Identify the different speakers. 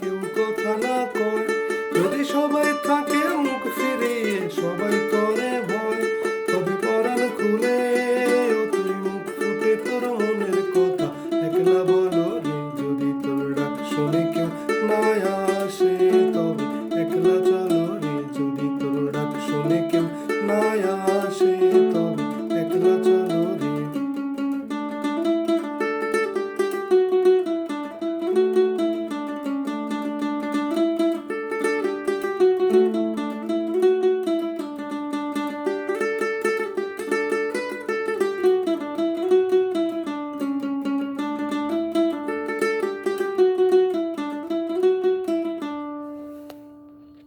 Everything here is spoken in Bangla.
Speaker 1: কেউ কথা না কয়। যদি সবাই থাকে মুখ ফিরিয়ে সবাই করে ভয়। তবে পরাণ খুলে তুই মুখ ফুটে তোর মনের কথা। একলা বলো যদি তোর ডাক শুনে